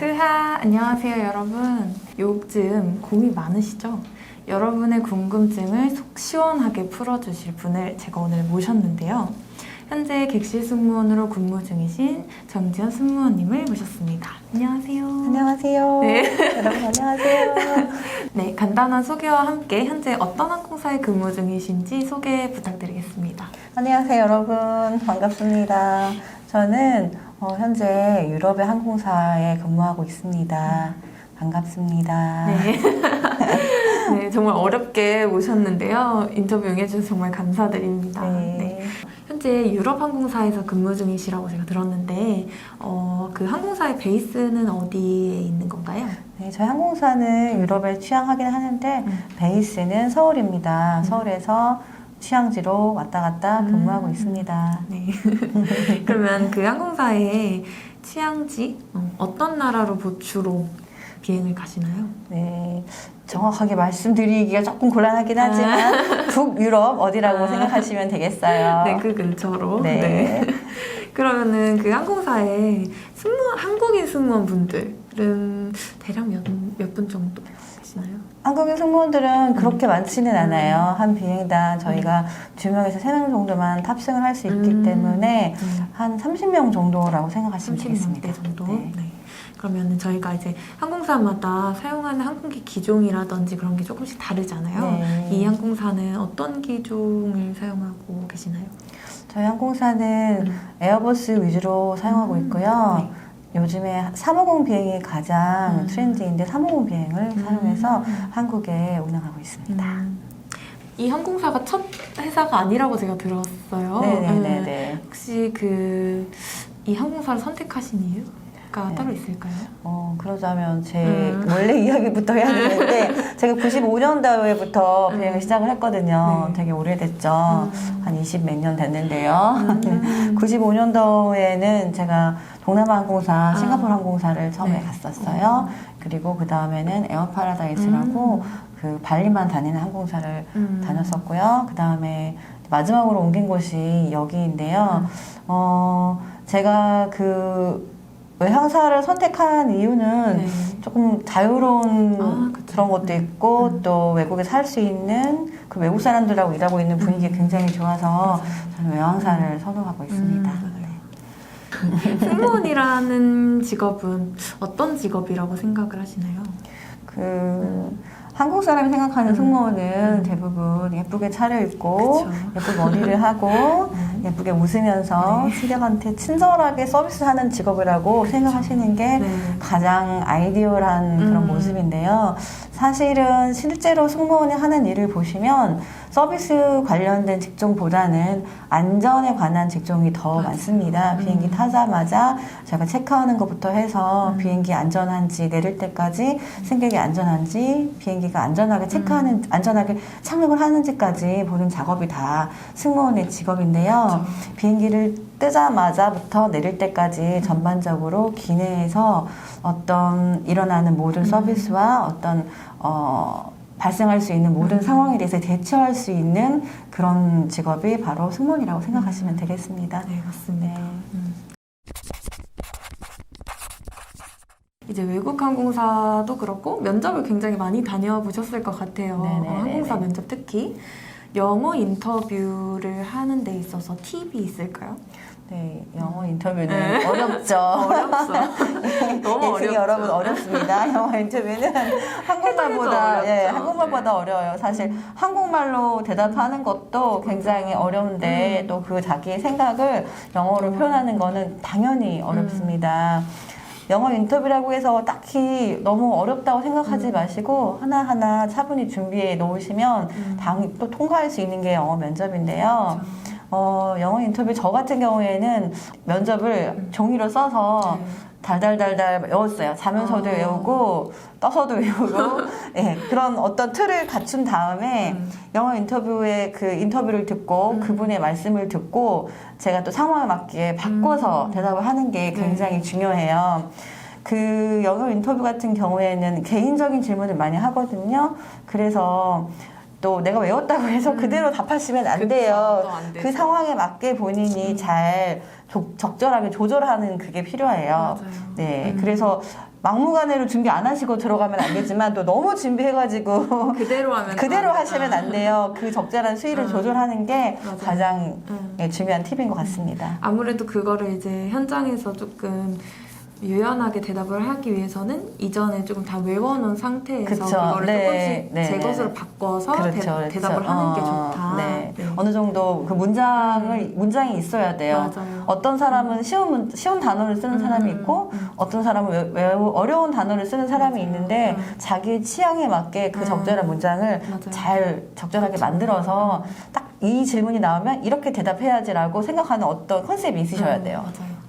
크하 안녕하세요 여러분 요즘 고민 많으시죠? 여러분의 궁금증을 속 시원하게 풀어주실 분을 제가 오늘 모셨는데요 현재 객실 승무원으로 근무 중이신 정지현 승무원님을 모셨습니다 안녕하세요 안녕하세요. 네. 여러분 안녕하세요. 네 간단한 소개와 함께 현재 어떤 항공사에 근무 중이신지 소개 부탁드리겠습니다 안녕하세요, 여러분. 반갑습니다. 저는 어, 현재 유럽의 항공사에 근무하고 있습니다. 반갑습니다. 네. 네, 정말 어렵게 모셨는데요. 인터뷰 응해주셔서 정말 감사드립니다. 네. 네. 현재 유럽 항공사에서 근무 중이시라고 제가 들었는데, 어, 그 항공사의 베이스는 어디에 있는 건가요? 네, 저희 항공사는 유럽을 취항하긴 하는데 음. 베이스는 서울입니다. 음. 서울에서 취항지로 왔다 갔다 근무하고 음. 있습니다. 네. 그러면 그 항공사의 취향지, 어, 어떤 나라로 보추로 비행을 가시나요? 네, 정확하게 말씀드리기가 조금 곤란하긴 하지만 북유럽 어디라고 아. 생각하시면 되겠어요. 네, 그 근처로. 네. 그러면은 그 항공사에 승무원, 한국인 승무원 분들은 대략 몇, 몇 분 정도? 한국인 승무원들은 그렇게 많지는 않아요. 한 비행단 저희가 두 명에서 세 명 정도만 탑승을 할 수 있기 음. 때문에 음. 한 30명 정도라고 생각하시면 30명 되겠습니다. 대 정도. 네. 네. 그러면은 저희가 이제 항공사마다 사용하는 항공기 기종이라든지 그런 게 조금씩 다르잖아요. 네. 이 항공사는 어떤 기종을 사용하고 계시나요? 저희 항공사는 음. 에어버스 위주로 사용하고 음. 있고요. 네. 요즘에 350 비행이 가장 음. 트렌드인데 350 비행을 사용해서 음. 한국에 운항하고 있습니다. 음. 이 항공사가 첫 회사가 아니라고 제가 들었어요. 네네네네. 네. 혹시 그 이 항공사를 선택하신 이유 가 네. 따로 있을까요? 어, 그러자면 제 음. 원래 이야기부터 해야 되는데 제가 95년 도에부터 음. 비행을 시작을 했거든요. 네. 되게 오래됐죠. 음. 한 20 몇 년 됐는데요. 음. 95년도에는 제가 동남아 항공사, 아. 싱가포르 항공사를 처음에 네. 갔었어요. 음. 그리고 그 다음에는 에어 파라다이스라고 그 발리만 다니는 항공사를 음. 다녔었고요. 그 다음에 마지막으로 옮긴 곳이 여기인데요. 음. 어, 제가 그 외항사를 선택한 이유는 네. 조금 자유로운 아. 그런 것도 있고 음. 또 외국에 살 수 있는 그 외국 사람들하고 일하고 있는 분위기 가 음. 굉장히 좋아서. 저는 외항사를 선호하고 있습니다. 음. 승무원이라는 직업은 어떤 직업이라고 생각을 하시나요? 그 한국 사람이 생각하는 음. 승무원은 대부분 예쁘게 차려입고 그쵸. 예쁜 머리를 하고 음. 예쁘게 웃으면서 네. 승객한테 친절하게 서비스하는 직업이라고 생각하시는 게 네. 가장 아이디어한 그런 음. 모습인데요. 사실은 실제로 승무원이 하는 일을 보시면 서비스 관련된 직종보다는 안전에 관한 직종이 더 맞아요. 많습니다. 음. 비행기 타자마자 저희가 체크하는 것부터 해서 음. 비행기 안전한지 내릴 때까지 승객이 안전한지 비행기가 안전하게 체크하는 음. 안전하게 착륙을 하는지까지 보는 작업이 다 승무원의 직업인데요. 그렇죠. 비행기를 뜨자마자부터 내릴 때까지 전반적으로 기내에서 어떤 일어나는 모든 음. 서비스와 어떤 어, 발생할 수 있는 모든 음. 상황에 대해서 대처할 수 있는 그런 직업이 바로 승무원이라고 생각하시면 음. 되겠습니다. 네, 맞습니다. 네. 음. 이제 외국 항공사도 그렇고 면접을 굉장히 많이 다녀보셨을 것 같아요. 네네네네. 어, 항공사 면접 특히 영어 인터뷰를 하는 데 있어서 팁이 있을까요? 네, 영어 인터뷰는 네. 어렵죠. 어렵어. 너무 예승이 어렵죠. 여러분 어렵습니다. 영어 인터뷰는 한국말보다 어렵죠. 예, 한국말보다 어려워요. 사실 음. 한국말로 대답하는 것도 굉장히 어려운데 음. 또그 자기의 생각을 영어로 음. 표현하는 거는 당연히 어렵습니다. 영어 인터뷰라고 해서 딱히 너무 어렵다고 생각하지 음. 마시고 하나하나 차분히 준비해 놓으시면 음. 당, 또 통과할 수 있는 게 영어 면접인데요. 그렇죠. 어, 영어 인터뷰 저 같은 경우에는 면접을 음. 종이로 써서 네. 달달달달 외웠어요. 자면서도 어. 외우고 떠서도 외우고 예, 그런 어떤 틀을 갖춘 다음에 음. 영어 인터뷰의 그 인터뷰를 듣고 음. 그분의 말씀을 듣고 제가 또 상황에 맞게 바꿔서 음. 대답을 하는 게 굉장히 네. 중요해요. 그 영어 인터뷰 같은 경우에는 개인적인 질문을 많이 하거든요. 그래서 또 내가 외웠다고 해서 음. 그대로 답하시면 안 그쵸, 돼요. 또안 그. 상황에 맞게 본인이 음. 잘 조- 적절하게 조절하는 그게 필요해요. 맞아요. 네, 음. 그래서 막무가내로 준비 안 하시고 들어가면 안 되지만 또 너무 준비해가지고 그대로 하면 그대로 안- 하시면 안 돼요. 그 적절한 수위를 음. 조절하는 게 맞아요. 가장 음. 예, 중요한 팁인 것 같습니다. 아무래도 그거를 이제 현장에서 조금 유연하게 대답을 하기 위해서는 이전에 조금 다 외워놓은 상태에서 그쵸. 그거를 네, 조금씩 네, 제 네. 것으로 바꿔서 그렇죠, 대, 그렇죠. 대답을 하는 게 어, 좋다. 네. 네. 어느 정도 그 문장을 문장이 있어야 돼요. 맞아요. 어떤 사람은 쉬운 문- 쉬운 단어를 쓰는 사람이 음, 있고 음. 어떤 사람은 왜- 매우 어려운 단어를 쓰는 사람이 맞아요. 있는데 음. 자기 취향에 맞게 그 음. 적절한 문장을 맞아요. 잘 적절하게 그렇죠. 만들어서 딱 이 질문이 나오면 이렇게 대답해야지라고 생각하는 어떤 컨셉이 있으셔야 음, 돼요. 맞아요.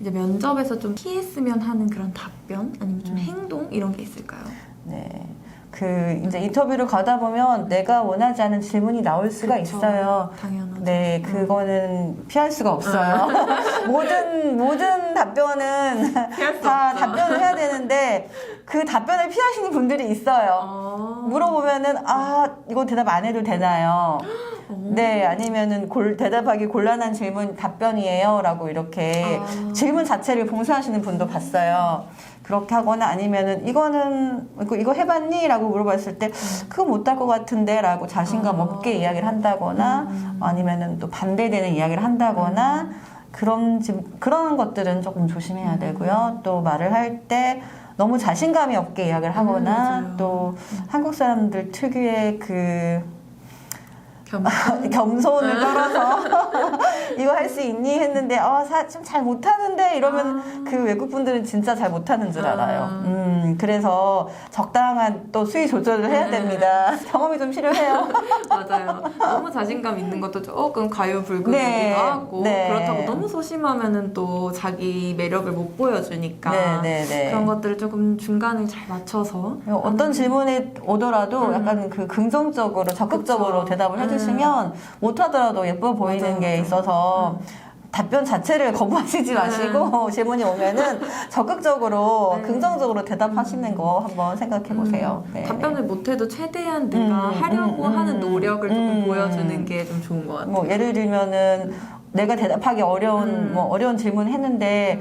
음. 이제 면접에서 좀 피했으면 하는 그런 답변 아니면 음. 좀 행동 이런 게 있을까요? 네. 그 이제 인터뷰를 가다 보면 내가 원하지 않은 질문이 나올 수가 그쵸. 있어요. 당연하죠. 네, 음. 그거는 피할 수가 없어요. 모든 모든 답변은 다. 답변을 해야 되는데 그 답변을 피하시는 분들이 있어요. 어. 물어보면은 아 이거 대답 안 해도 되나요? 어. 네, 아니면은 골, 대답하기 곤란한 질문 답변이에요라고 이렇게 아. 질문 자체를 봉쇄하시는 분도 봤어요. 그렇게 하거나 아니면은 이거는 이거, 이거 해봤니?라고 물어봤을 때 그거 못할 것 같은데 라고 자신감 아. 없게 이야기를 한다거나 음. 아니면은 또 반대되는 이야기를 한다거나 그런 지- 그런 것들은 조금 조심해야 음. 되고요. 또 말을 할 때 너무 자신감이 없게 이야기를 하거나 맞아요. 또 한국 사람들 특유의 그 겸. 겸손 을 떨어서 이거 할 수 있니 했는데 아좀잘 못하는데 이러면 아. 그 외국 분들은 진짜 잘 못하는 줄 알아요. 아. 음 그래서 적당한 또 수위 조절을 해야 음. 됩니다. 경험이 좀 필요해요. 맞아요. 너무 자신감 있는 것도 조금 과유불급이기도 네. 하고 네. 그렇다고 너무 소심하면은 또 자기 매력을 못 보여주니까 네네네. 그런 것들을 조금 중간을 잘 맞춰서 어떤 질문이 오더라도 음. 약간 그 긍정적으로 적극적으로 그쵸. 대답을 해주시면 못하더라도 예뻐 보이는 맞아요, 게 맞아요. 있어서 답변 자체를 거부하시지 마시고 질문이 오면은 적극적으로 네. 긍정적으로 대답하시는 거 한번 생각해 보세요. 음, 네. 답변을 못해도 최대한 내가 음, 하려고 음, 하는 음, 노력을 조금 음. 보여주는 게 좀 좋은 것 같아요. 뭐 예를 들면은 내가 대답하기 어려운 음. 뭐 어려운 질문 했는데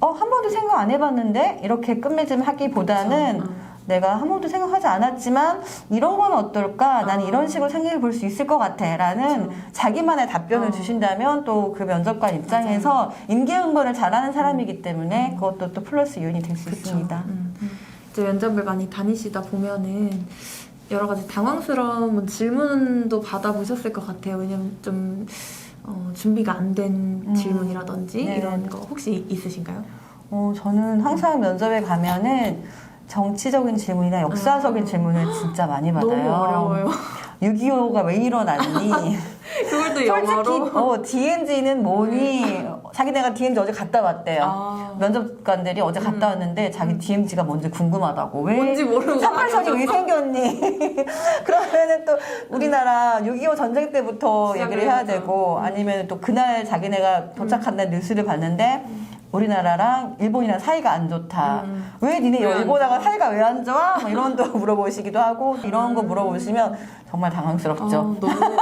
어 한 번도 생각 안 해봤는데 이렇게 끝맺음 하기보다는. 음. 내가 한 번도 생각하지 않았지만 이런 건 어떨까? 난 아. 이런 식으로 생각해 볼 수 있을 것 같아. 라는 그쵸. 자기만의 답변을 어. 주신다면 또 그 면접관 입장에서 임기응변을 잘하는 사람이기 때문에 그것도 또 플러스 요인이 될 수. 있습니다. 음. 이제 면접을 많이 다니시다 보면은 여러 가지 당황스러운 질문도 받아보셨을 것 같아요. 왜냐면 좀 어, 준비가 안된 음. 질문이라든지 네. 이런 거 혹시 있으신가요? 어, 저는 항상 면접에 가면은 정치적인 질문이나 역사적인 아. 질문을 진짜 많이 받아요. 너무 어려워요. 6.25가 왜 일어났니? 그걸 또 솔직히 영어로. 어, DNG는 뭐니? 자기네가 DNG 어제 갔다 왔대요. 아, 면접관들이 어제 갔다 음. 왔는데 자기 DMZ가 뭔지 궁금하다고. 왜 뭔지 모르고 38선이 왜 생겼니? 그러면은 또 우리나라 6.25 전쟁 때부터 시작을 얘기를 해야 해야죠. 되고 음. 아니면 또 그날 자기네가 도착한 날 뉴스를 봤는데 우리나라랑 일본이랑 사이가 안 좋다. 음. 왜 니네 왜안 일본하고? 사이가 왜 안 좋아? 뭐 이런 거 물어보시기도 하고 이런 거 물어보시면 정말 당황스럽죠. 어, 너무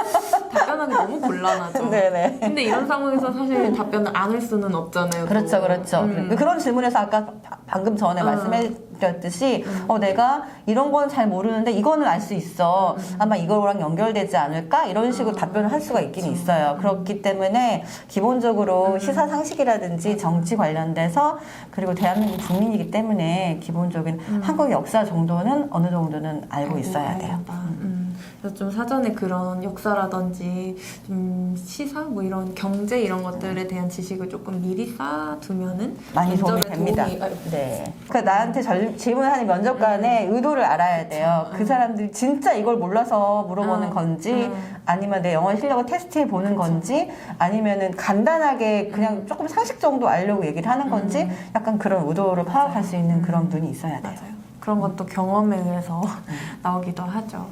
답변하기 너무 곤란하죠. 네네. 근데 이런 상황에서 사실 답변을 안 할 수는 없잖아요. 또. 그렇죠, 그렇죠. 음. 그런 질문에서 아까 바- 방금 전에 음. 말씀해 드렸듯이, 음. 어, 내가 이런 건 잘 모르는데 이거는 알 수 있어. 음. 아마 이거랑 연결되지 않을까? 이런 식으로 아, 답변을 할 수가 있긴 그렇죠. 있어요. 음. 그렇기 때문에 기본적으로 음. 시사 상식이라든지 정치 관련돼서 그리고 대한민국 국민이기 때문에 기본적인 음. 한국 역사 정도는 어느 정도는 알고 있어야 돼요. 음. 그래서 좀 사전에 그런 역사라든지 좀 시사 뭐 이런 경제 이런 것들에 대한 지식을 조금 미리 쌓아두면은 많이 도움이 면접에 됩니다. 도움이- 아이고. 네. 그러니까 나한테 절- 질문하는 면접관의 의도를 알아야 돼요. 그쵸. 그 사람들이 진짜 이걸 몰라서 물어보는 음. 건지, 음. 아니면 내 영어 실력을 테스트해 보는 건지, 아니면은 간단하게 그냥 조금 상식 정도 알려고 얘기를 하는 건지, 음. 약간 그런 의도를 파악할. 수 있는 음. 그런 눈이 있어야 돼요. 맞아요. 그런 건또 경험에 의해서 나오기도 하죠.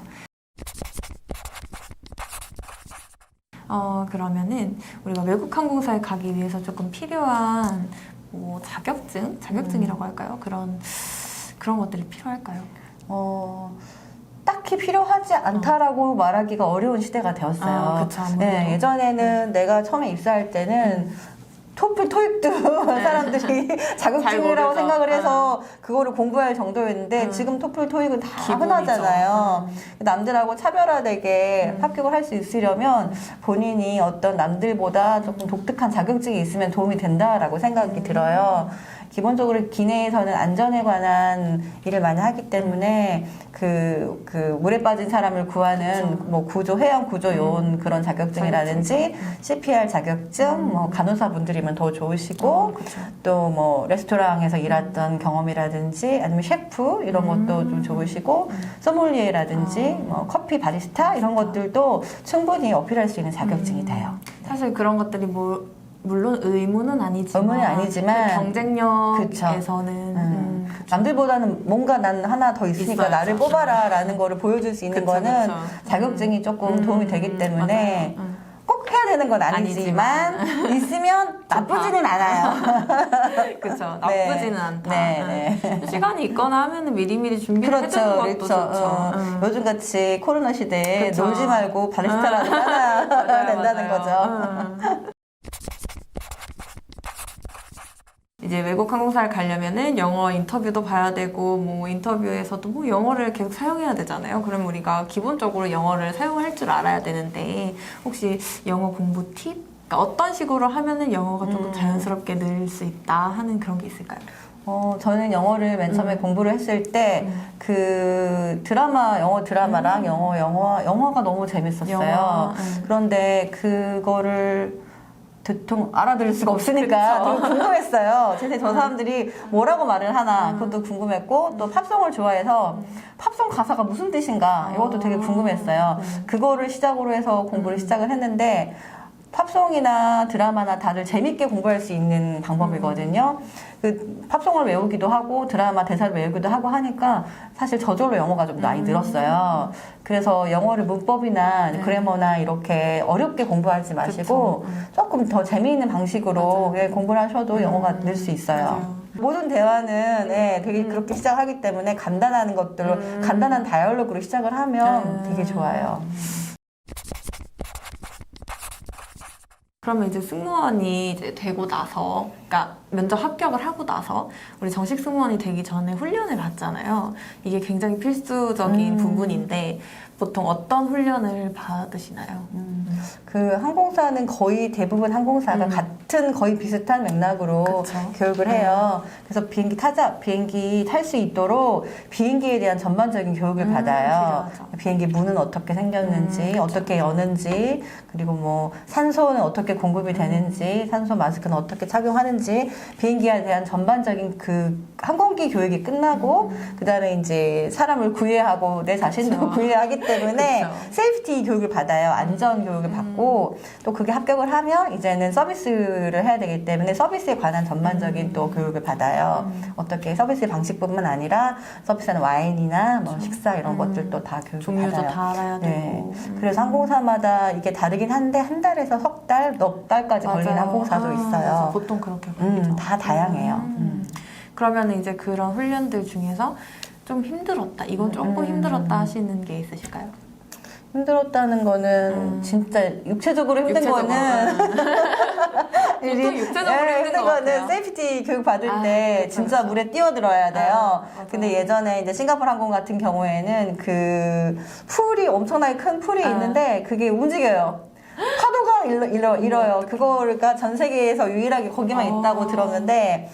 어, 그러면은 우리가 외국 항공사에 가기 위해서 조금 필요한 뭐 자격증, 자격증이라고 음. 할까요? 그런 그런 것들이 필요할까요? 어, 딱히 필요하지 않다라고 말하기가 어려운 시대가 되었어요. 아, 그쵸, 아무래도. 네, 예전에는 내가 처음에 입사할 때는 토플, 토익도 사람들 자격증이라고 모르죠. 생각을 해서 그거를 공부할 정도였는데 음. 지금 토플 토익은 다 기본이죠. 흔하잖아요. 음. 남들하고 차별화되게 음. 합격을 할 수 있으려면 본인이 어떤 남들보다 조금 독특한 자격증이 있으면 도움이 된다라고 생각이 음. 들어요. 기본적으로 기내에서는 안전에 관한 일을 많이 하기 때문에 그, 그 물에 빠진 사람을 구하는 그렇죠. 뭐 구조, 해양 구조 요원 그런 자격증이라든지 자격증. CPR 자격증, 뭐 간호사분들이면 더 좋으시고 어, 그쵸. 또뭐 레스토랑에서 일했던 경험이라든지 아니면 셰프 이런 것도 좀 좋으시고 소믈리에라든지 뭐 커피 바리스타 이런 것들도 충분히 어필할 수 있는 자격증이 돼요. 사실 그런 것들이 뭐 물론 의무는 아니지만 의무는 아니지만 그 경쟁력에서는 음, 그쵸. 남들보다는 뭔가 난 하나 더 있으니까 있어야죠. 나를 뽑아라라는 거를 보여줄 수 있는 그쵸, 거는 그쵸. 자격증이 조금 음, 도움이 되기 때문에 맞아요. 음. 꼭 해야 되는 건 아니지만, 있으면 나쁘지는 않아요. 그렇죠. 네. 나쁘지는 않다. 네, 음. 시간이 있거나 하면은 미리미리 준비를 그렇죠, 해두는 것도 그렇죠. 좋죠. 어, 음. 요즘 같이 코로나 시대에 그쵸. 놀지 말고 바리스타라도 하나 맞아요, 된다는 맞아요. 거죠. 음. 이제 외국 항공사를 가려면은 영어 인터뷰도 봐야 되고 뭐 인터뷰에서도 뭐 영어를 계속 사용해야 되잖아요. 그럼 우리가 기본적으로 영어를 사용할 줄 알아야 되는데 혹시 영어 공부 팁? 그러니까 어떤 식으로 하면은 영어가 조금 음. 자연스럽게 늘 수 있다 하는 그런 게 있을까요? 어, 저는 영어를 맨 처음에 음. 공부를 했을 때, 음. 그 드라마, 영어 드라마랑 음. 영어, 영화, 영화가 너무 재밌었어요. 영화, 음. 그런데 그거를 대통 알아들을 수가 없으니까. 되게 궁금했어요. 근데 저 사람들이 뭐라고 말을 하나 음. 그것도 궁금했고 또 팝송을 좋아해서 팝송 가사가 무슨 뜻인가 이것도 되게 아. 궁금했어요. 음. 그거를 시작으로 해서 공부를 시작을 했는데 팝송이나 드라마나 다들 재밌게 공부할 수 있는 방법이거든요. 그 팝송을 외우기도 하고 드라마 대사를 외우기도 하고 하니까 사실 저절로 영어가 좀 많이 음. 늘었어요. 그래서 영어를 문법이나 네. 그래머나 이렇게 어렵게 공부하지 마시고 그쵸. 음. 조금 더 재미있는 방식으로 예, 공부를 하셔도 영어가 음. 늘수 있어요. 맞아요. 모든 대화는 예, 되게 음. 그렇게 시작하기 때문에 간단한 것들로 음. 간단한 다이얼로그로 시작을 하면 음. 되게 좋아요. 그러면 이제 승무원이 이제 되고 나서, 그러니까 면접 합격을 하고 나서 우리 정식 승무원이 되기 전에 훈련을 받잖아요. 이게 굉장히 필수적인 음. 부분인데 보통 어떤 훈련을 받으시나요? 그 항공사는 거의 대부분 항공사가 음. 같은 거의 비슷한 맥락으로 그쵸. 교육을 해요. 그래서 비행기 타자, 비행기 탈 수 있도록 비행기에 대한 전반적인 교육을 음, 받아요. 필요하죠. 비행기 문은 어떻게 생겼는지, 음. 어떻게 여는지, 그리고 뭐 산소는 어떻게 공급이 되는지, 산소 마스크는 어떻게 착용하는지, 비행기에 대한 전반적인 그 항공기 교육이 끝나고, 그 다음에 이제 사람을 구해하고 내 자신도 그쵸. 구해하기 때문에 그쵸. 세이프티 교육을 받아요. 안전 교육을 받고 또 그게 합격을 하면 이제는 서비스를 해야 되기 때문에 서비스에 관한 전반적인 음. 또 교육을 받아요. 어떻게 서비스 방식뿐만 아니라 서비스하는 와인이나 뭐 식사 이런 음. 것들도 다 교육을 종류도 받아요. 다 알아야 네. 되고. 음. 그래서 항공사마다 이게 다르긴 한데 한 달에서 석 달, 넉 달까지 걸리는 맞아요. 항공사도 아. 있어요. 보통 그렇게 걸리죠. 음, 다 다양해요. 음. 음. 그러면 이제 그런 훈련들 중에서 좀 힘들었다. 이건 조금 음. 힘들었다 하시는 게 있으실까요? 힘들었다는 거는 음. 진짜 육체적으로 힘든 육체적으로. 거는 보통 육체적으로 네, 힘든 것 거는 같아요. 세이프티 교육 받을 아, 때 그쵸, 진짜 그쵸. 물에 뛰어들어야 돼요. 아, 맞아. 근데 예전에 이제 싱가포르 항공 같은 경우에는 그 풀이 엄청나게 큰 풀이 아. 있는데 그게 움직여요. 파도가 일러, 일러, 일어요. 그거가 전 세계에서 유일하게 거기만 아. 있다고 들었는데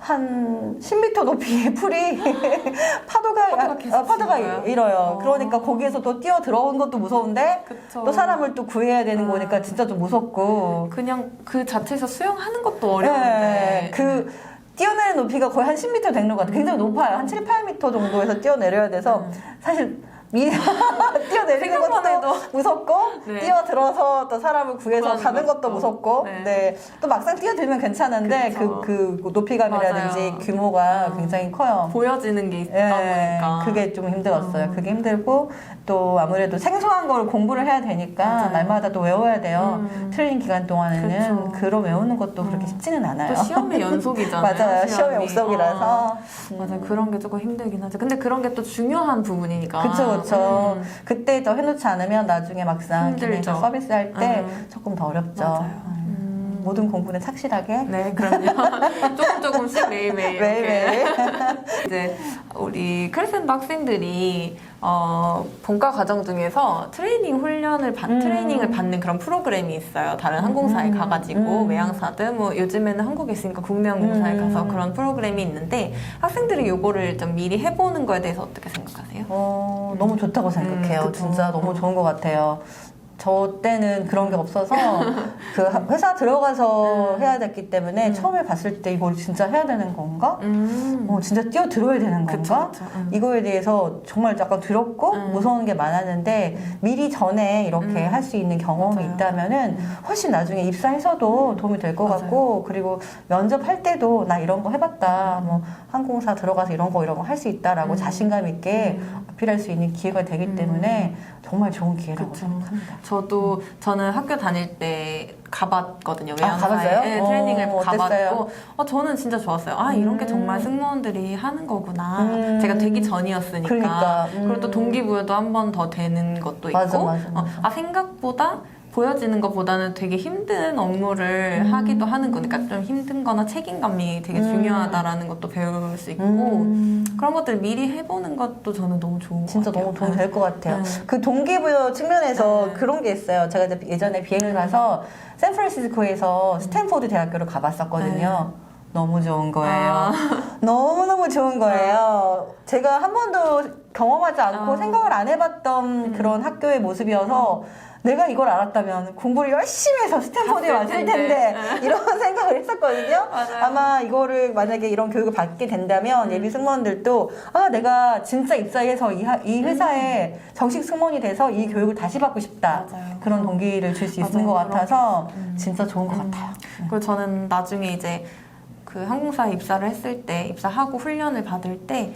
한 10m 높이의 풀이 파도가 파도가 계속 아, 파도가 치는? 일어요. 어. 그러니까 거기에서 또 뛰어 들어온 것도 무서운데 그쵸. 또 사람을 또 구해야 되는 아. 거니까 진짜 좀 무섭고 그냥 그 자체에서 수영하는 것도 어려운데. 네, 그 뛰어내리는 높이가 거의 한 10m 되는 것 같아요. 굉장히 높아요. 한 7, 8m 정도에서 뛰어내려야 돼서 음. 사실 미, 뛰어내리는 생각만 것도 해도. 무섭고 네. 뛰어들어서 또 사람을 구해서 구하는 가는 것도 것도. 무섭고 네. 네. 또 막상 뛰어들면 괜찮은데 그쵸. 그, 그 높이감이라든지 맞아요. 규모가 음. 굉장히 커요. 보여지는 게 있다 예, 보니까. 그게 좀 힘들었어요. 음. 그게 힘들고 또 아무래도 생소한 걸 공부를 해야 되니까 맞아요. 날마다 또 외워야 돼요. 음. 틀린 기간 동안에는 그쵸. 그로 외우는 것도 그렇게 음. 쉽지는 않아요. 또 시험의 연속이잖아요. 맞아요. 시험의 시험이. 목적이라서. 어. 맞아요. 그런 게 조금 힘들긴 하죠. 근데 그런 게 또 중요한 부분이니까. 그쵸, 그쵸. 음. 그때 더 해놓지 않으면 나중에 막상 힘들죠. 서비스 할 때 음. 조금 더 어렵죠. 맞아요. 모든 공부는 착실하게 네, 그럼요. 조금 조금씩 매일매일. 매일매일 이제 우리 크리스천도 학생들이 어, 본과 과정 중에서 트레이닝 훈련을 받, 음. 트레이닝을 받는 그런 프로그램이 있어요. 다른 항공사에 음. 가가지고 음. 외항사든 뭐 요즘에는 한국에 있으니까 국내 항공사에 음. 가서 그런 프로그램이 있는데 학생들이 요거를 좀 미리 해보는 거에 대해서 어떻게 생각하세요? 어, 너무 좋다고 생각해요. 음. 진짜 너무 좋은 것 같아요. 저 때는 그런 게 없어서 그 회사 들어가서 음. 해야 됐기 때문에 음. 처음에 봤을 때 이걸 진짜 해야 되는 건가? 음. 어, 진짜 뛰어들어야 되는 그쵸, 건가? 그쵸. 음. 이거에 대해서 정말 약간 두렵고 음. 무서운 게 많았는데 미리 전에 이렇게 음. 할수 있는 경험이 맞아요. 있다면은 음. 훨씬 나중에 입사해서도 도움이 될 것. 같고 그리고 면접할 때도 나 이런 거 해봤다 뭐 항공사 들어가서 이런 거 이런 거 할 수 있다라고 음. 자신감 있게 음. 어필할 수 있는 기회가 되기 음. 때문에 정말 좋은 기회라고 그쵸. 생각합니다. 저도 저는 학교 다닐 때 가봤거든요. 아, 가봤어요? 외항사에 네, 트레이닝을 어, 어땠어요? 가봤고 어, 저는 진짜 좋았어요. 아 이런 게 음. 정말 승무원들이 하는 거구나. 음. 제가 되기 전이었으니까. 그러니까, 음. 그리고 또 동기부여도 한 번 더 되는 것도 있고. 맞아, 맞아, 어, 맞아. 아 생각보다 보여지는 것보다는 되게 힘든 업무를 음. 하기도 하는 거니까 좀 힘든 거나 책임감이 되게 음. 중요하다라는 것도 배울 수 있고 음. 그런 것들 미리 해보는 것도 저는 너무 좋은 것 진짜 같아요. 너무 도움이 네. 될것 같아요. 네. 그 동기부여 측면에서 네. 그런 게 있어요. 제가 이제 예전에 비행을 가서 샌프란시스코에서 스탠포드 대학교를 가봤었거든요. 너무 좋은 거예요. 네. 아. 너무너무 좋은 거예요. 제가 한 번도 경험하지 않고 아. 생각을 안 해봤던 음. 그런 학교의 모습이어서 내가 이걸 알았다면 공부를 열심히 해서 스탠포드에 갔을 왔을 텐데. 텐데 이런 생각을 했었거든요. 맞아요. 아마 이거를 만약에 이런 교육을 받게 된다면 음. 예비 승무원들도 아 내가 진짜 입사해서 이, 하- 이 회사에 정식 승무원이 돼서 이 교육을 다시 받고 싶다 음. 맞아요. 그런 동기를 줄 수 있는. 것 같아서. 음. 진짜 좋은 것 음. 같아요. 그리고 저는 나중에 이제 그 항공사에 입사를 했을 때 입사하고 훈련을 받을 때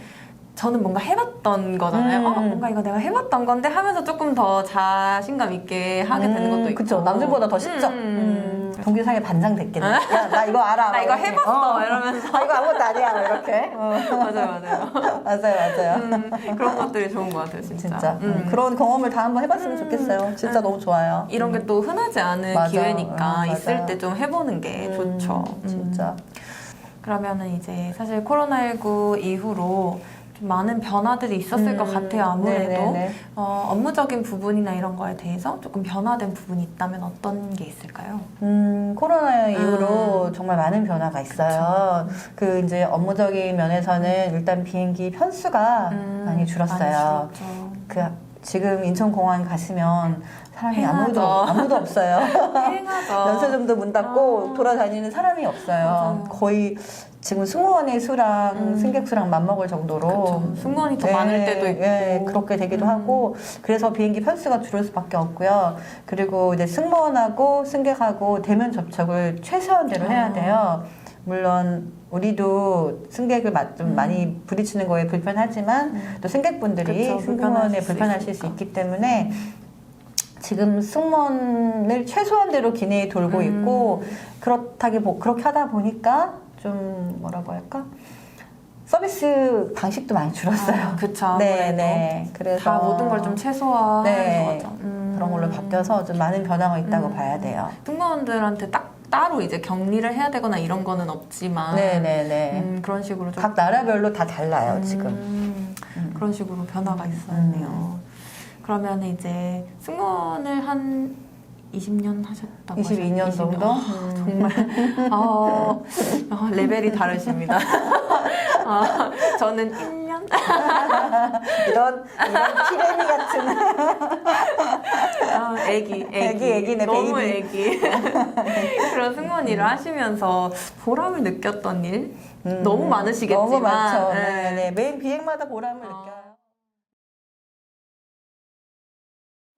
저는 뭔가 해봤던 거잖아요. 음. 어, 뭔가 이거 내가 해봤던 건데 하면서 조금 더 자신감 있게 하게 되는 것도 있고. 그쵸 남들보다 더 쉽죠. 음. 음. 동기 사이에 반장 됐겠네. 야 나 이거 알아. 나 이거 이렇게. 해봤어 어. 이러면서 아, 이거 아무것도 아니야 뭐 이렇게. 어. 맞아요 맞아요. 맞아요 맞아요. 음, 그런 것들이 좋은 것 같아요 진짜. 진짜 음, 음. 그런 경험을 다 한번 해봤으면 음. 좋겠어요. 진짜 음. 너무 좋아요. 이런 게 또 흔하지 않은 맞아. 기회니까 음, 있을. 때 좀 해보는 게 음, 좋죠. 음. 진짜. 그러면은 이제 사실 코로나19 이후로 좀 많은 변화들이 있었을 음, 것 같아요. 아무래도 네네네. 어, 업무적인 부분이나 이런 거에 대해서 조금 변화된 부분이 있다면 어떤 게 있을까요? 음, 코로나 이후로 음. 정말 많은 변화가 있어요. 그 이제 업무적인 면에서는 일단 비행기 편수가 음, 많이 줄었어요. 많이. 그 지금 인천공항 가시면 사람이. 아무도 아무도 없어요. 다행하죠. 면세점도 문 닫고 아. 돌아다니는 사람이 없어요. 맞아요. 거의 지금 승무원의 수랑 음. 승객 수랑 맞먹을 정도로 그쵸. 승무원이 더 많을 때도 있고. 예, 그렇게 되기도 음. 하고 그래서 비행기 편수가 줄을 수밖에 없고요. 그리고 이제 승무원하고 승객하고 대면 접촉을 최소한대로 해야 아. 돼요. 물론 우리도 승객을 마- 좀 음. 많이 부딪히는 거에 불편하지만 음. 또 승객분들이 승무원에 불편하실 수 수. 있기 때문에 지금 승무원을 최소한대로 기내에 돌고 음. 있고 그렇다기 보 그렇게 하다 보니까 좀 뭐라고 할까 서비스 방식도 많이 줄었어요. 아, 그쵸. 네. 네. 그래서 다 모든 걸 좀 최소화하는 네. 거죠. 음. 그런 걸로 바뀌어서 좀 많은 변화가 있다고 음. 봐야 돼요. 승무원들한테 딱 따로 이제 격리를 해야 되거나 이런 거는 없지만 네, 네, 네. 음, 그런 식으로 좀 각 나라별로 다 달라요 지금. 음, 음. 그런 식으로 변화가 있었네요. 그러면 이제 승무원을 한 20년 하셨다고 22년 하셨- 정도? 아, 음. 정말 어, 어, 레벨이 다르십니다. 아, 저는 1년? 이런 이런 피레미 같은 아, 애기, 애기. 애기, 애기 네, 너무. 애기. 그런 승무원 일을 하시면서 보람을 느꼈던 일? 음, 너무 많으시겠지만. 너무 많죠. 네. 네, 네. 매일 비행마다 보람을 어. 느껴요.